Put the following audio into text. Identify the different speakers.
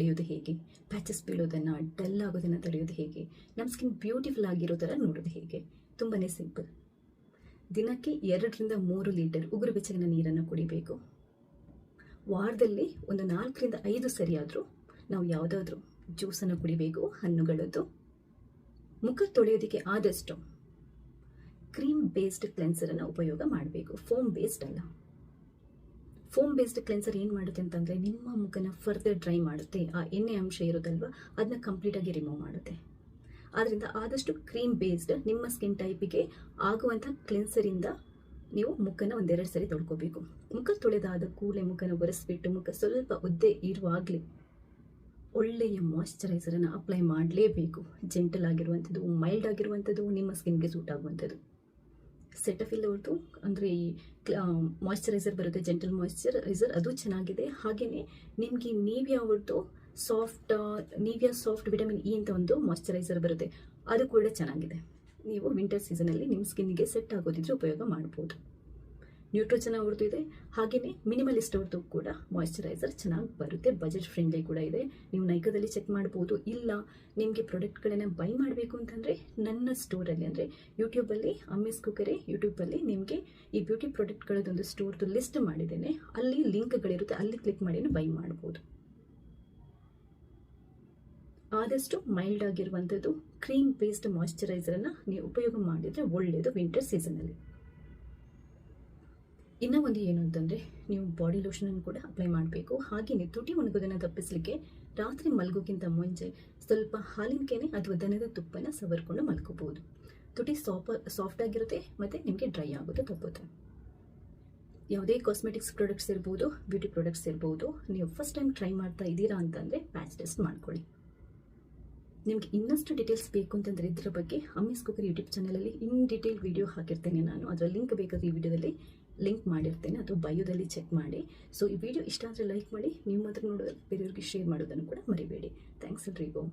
Speaker 1: ತಡೆಯೋದು ಹೇಗೆ? Patches ಬೀಳೋದನ್ನು dull ಆಗೋದನ್ನು ತಡೆಯೋದು ಹೇಗೆ? ನಮ್ಮ ಸ್ಕಿನ್ ಬ್ಯೂಟಿಫುಲ್ ಆಗಿರೋ ಥರ ನೋಡೋದು ಹೇಗೆ? ತುಂಬಾ ಸಿಂಪಲ್ ದಿನಕ್ಕೆ ಎರಡರಿಂದ ಮೂರು ಲೀಟರ್ ಉಗುರು ಬೆಚ್ಚಗಿನ ನೀರನ್ನು ಕುಡಿಬೇಕು. ವಾರದಲ್ಲಿ ಒಂದು ನಾಲ್ಕರಿಂದ ಐದು ಸರಿಯಾದರೂ ನಾವು ಯಾವುದಾದ್ರೂ ಜ್ಯೂಸನ್ನು ಕುಡಿಬೇಕು, ಹಣ್ಣುಗಳದ್ದು. ಮುಖ ತೊಳೆಯೋದಕ್ಕೆ ಆದಷ್ಟು ಕ್ರೀಮ್ ಬೇಸ್ಡ್ ಕ್ಲೆನ್ಸರನ್ನು ಉಪಯೋಗ ಮಾಡಬೇಕು. ಫೋಮ್ ಬೇಸ್ಡ್ ಅಲ್ಲ. ಫೋಮ್ ಬೇಸ್ಡ್ ಕ್ಲೆನ್ಸರ್ ಏನು ಮಾಡುತ್ತೆ ಅಂತಂದರೆ ನಿಮ್ಮ ಮುಖನ ಫರ್ದರ್ ಡ್ರೈ ಮಾಡುತ್ತೆ. ಆ ಎಣ್ಣೆ ಅಂಶ ಇರೋದಲ್ವ ಅದನ್ನ ಕಂಪ್ಲೀಟಾಗಿ ರಿಮೂವ್ ಮಾಡುತ್ತೆ. ಆದ್ದರಿಂದ ಆದಷ್ಟು ಕ್ರೀಮ್ ಬೇಸ್ಡ್ ನಿಮ್ಮ ಸ್ಕಿನ್ ಟೈಪಿಗೆ ಆಗುವಂಥ ಕ್ಲೆನ್ಸರಿಂದ ನೀವು ಮುಖನ ಒಂದೆರಡು ಸರಿ ತೊಳ್ಕೋಬೇಕು. ಮುಖ ತೊಳೆದಾದ ಕೂಡಲೇ ಮುಖನ ಒರೆಸ್ಬಿಟ್ಟು, ಮುಖ ಸ್ವಲ್ಪ ಒದ್ದೆ ಇರುವಾಗಲೇ ಒಳ್ಳೆಯ ಮಾಯಶ್ಚರೈಸರನ್ನು ಅಪ್ಲೈ ಮಾಡಲೇಬೇಕು. ಜೆಂಟಲ್ ಆಗಿರುವಂಥದ್ದು ಮೈಲ್ಡ್ ಆಗಿರುವಂಥದ್ದು ನಿಮ್ಮ ಸ್ಕಿನ್ಗೆ ಸೂಟ್ ಆಗುವಂಥದ್ದು ಸೆಟಫಿಲ್ ಅವ್ರದ್ದು ಅಂದರೆ ಈ ಮಾಯಶ್ಚರೈಸರ್ ಬರುತ್ತೆ ಜೆಂಟಲ್ ಮಾಯಶ್ಚರೈಸರ್ ಅದು ಚೆನ್ನಾಗಿದೆ. ಹಾಗೆಯೇ ನಿಮಗೆ ನೀವಿಯಾ ಅವ್ರದ್ದು soft Nivea soft vitamin E ಅಂತ ಒಂದು ಮಾಯಶ್ಚರೈಸರ್ ಬರುತ್ತೆ, ಅದು ಕೂಡ ಚೆನ್ನಾಗಿದೆ. ನೀವು ವಿಂಟರ್ ಸೀಸನಲ್ಲಿ ನಿಮ್ಮ ಸ್ಕಿನ್ನಿಗೆ ಸೆಟ್ ಆಗೋದಿದ್ರೆ ಉಪಯೋಗ ಮಾಡ್ಬೋದು. ನ್ಯೂಟ್ರೋಜನ್ ಅವ್ರದ್ದು ಇದೆ. ಹಾಗೆಯೇ ಮಿನಿಮಲಿಸ್ಟ್ ಅವ್ರದ್ದು ಕೂಡ ಮಾಯಿಶ್ಚರೈಸರ್ ಚೆನ್ನಾಗಿ ಬರುತ್ತೆ. ಬಜೆಟ್ ಫ್ರೆಂಡ್ಲಿ ಕೂಡ ಇದೆ. ನೀವು ನೈಕದಲ್ಲಿ ಚೆಕ್ ಮಾಡ್ಬೋದು. ಇಲ್ಲ ನಿಮಗೆ ಪ್ರಾಡಕ್ಟ್ಗಳನ್ನು ಬೈ ಮಾಡಬೇಕು ಅಂತಂದರೆ ನನ್ನ ಸ್ಟೋರಲ್ಲಿ ಅಂದರೆ ಯೂಟ್ಯೂಬಲ್ಲಿ ಅಮ್ಮಿಸ್ ಕುಕರೆ ಯೂಟ್ಯೂಬಲ್ಲಿ ನಿಮಗೆ ಈ ಬ್ಯೂಟಿ ಪ್ರಾಡಕ್ಟ್ಗಳದೊಂದು ಸ್ಟೋರ್ದು ಲಿಸ್ಟ್ ಮಾಡಿದ್ದೇನೆ. ಅಲ್ಲಿ ಲಿಂಕ್ಗಳಿರುತ್ತೆ ಅಲ್ಲಿ ಕ್ಲಿಕ್ ಮಾಡಿ ಬೈ ಮಾಡ್ಬೋದು. ಆದಷ್ಟು ಮೈಲ್ಡ್ ಆಗಿರುವಂಥದ್ದು ಕ್ರೀಮ್ ಬೇಸ್ಡ್ ಮಾಯಿಶ್ಚರೈಸರನ್ನು ನೀವು ಉಪಯೋಗ ಮಾಡಿದರೆ ಒಳ್ಳೆಯದು ವಿಂಟರ್ ಸೀಸನಲ್ಲಿ ಇನ್ನೂ ಒಂದು ಏನು ಅಂತಂದರೆ, ನೀವು ಬಾಡಿ ಲೋಷನನ್ನು ಕೂಡ ಅಪ್ಲೈ ಮಾಡಬೇಕು. ಹಾಗೆಯೇ ತುಟಿ ಒಣಗೋದನ್ನು ತಪ್ಪಿಸಲಿಕ್ಕೆ ರಾತ್ರಿ ಮಲಗೋಕ್ಕಿಂತ ಮುಂಚೆ ಸ್ವಲ್ಪ ಹಾಲಿನ ಕೆನೆ ಅಥವಾ ದನದ ತುಪ್ಪನ ಸವರ್ಕೊಂಡು ಮಲ್ಕೋಬೋದು ತುಟಿ ಸಾಫ ಸಾಫ್ಟ್ ಆಗಿರುತ್ತೆ ಮತ್ತು ನಿಮಗೆ ಡ್ರೈ ಆಗೋದು ತಪ್ಪುತ್ತೆ. ಯಾವುದೇ ಕಾಸ್ಮೆಟಿಕ್ಸ್ ಪ್ರಾಡಕ್ಟ್ಸ್ ಇರ್ಬೋದು ಬ್ಯೂಟಿ ಪ್ರಾಡಕ್ಟ್ಸ್ ಇರ್ಬೋದು, ನೀವು ಫಸ್ಟ್ ಟೈಮ್ ಟ್ರೈ ಮಾಡ್ತಾ ಇದ್ದೀರಾ ಅಂತಂದರೆ ಪ್ಯಾಚ್ ಟೆಸ್ಟ್ ಮಾಡ್ಕೊಳ್ಳಿ. ನಿಮಗೆ ಇನ್ನಷ್ಟು ಡೀಟೇಲ್ಸ್ ಬೇಕು ಅಂತಂದರೆ ಇದರ ಬಗ್ಗೆ ಅಮ್ಮಿಸ್ ಕುಕರ್ ಯೂಟ್ಯೂಬ್ ಚಾನಲಲ್ಲಿ ಇನ್ ಡೀಟೇಲ್ ವಿಡಿಯೋ ಹಾಕಿರ್ತೇನೆ ನಾನು. ಅದರ ಲಿಂಕ್ ಬೇಕಾದ್ರೆ ಈ ವಿಡಿಯೋದಲ್ಲಿ ಲಿಂಕ್ ಮಾಡಿರ್ತೇನೆ. ಅಥವಾ ಬಯೋದಲ್ಲಿ ಚೆಕ್ ಮಾಡಿ. ಸೊ ಈ ವಿಡಿಯೋ ಇಷ್ಟ ಆದರೆ ಲೈಕ್ ಮಾಡಿ. ನೀವು ಮಾತ್ರ ನೋಡೋದಲ್ಲಿ ಬೇರೆಯವ್ರಿಗೆ ಶೇರ್ ಮಾಡೋದನ್ನು ಕೂಡ ಮರಿಬೇಡಿ. ಥ್ಯಾಂಕ್ಸ್ ಎಲ್ರಿಗೂ.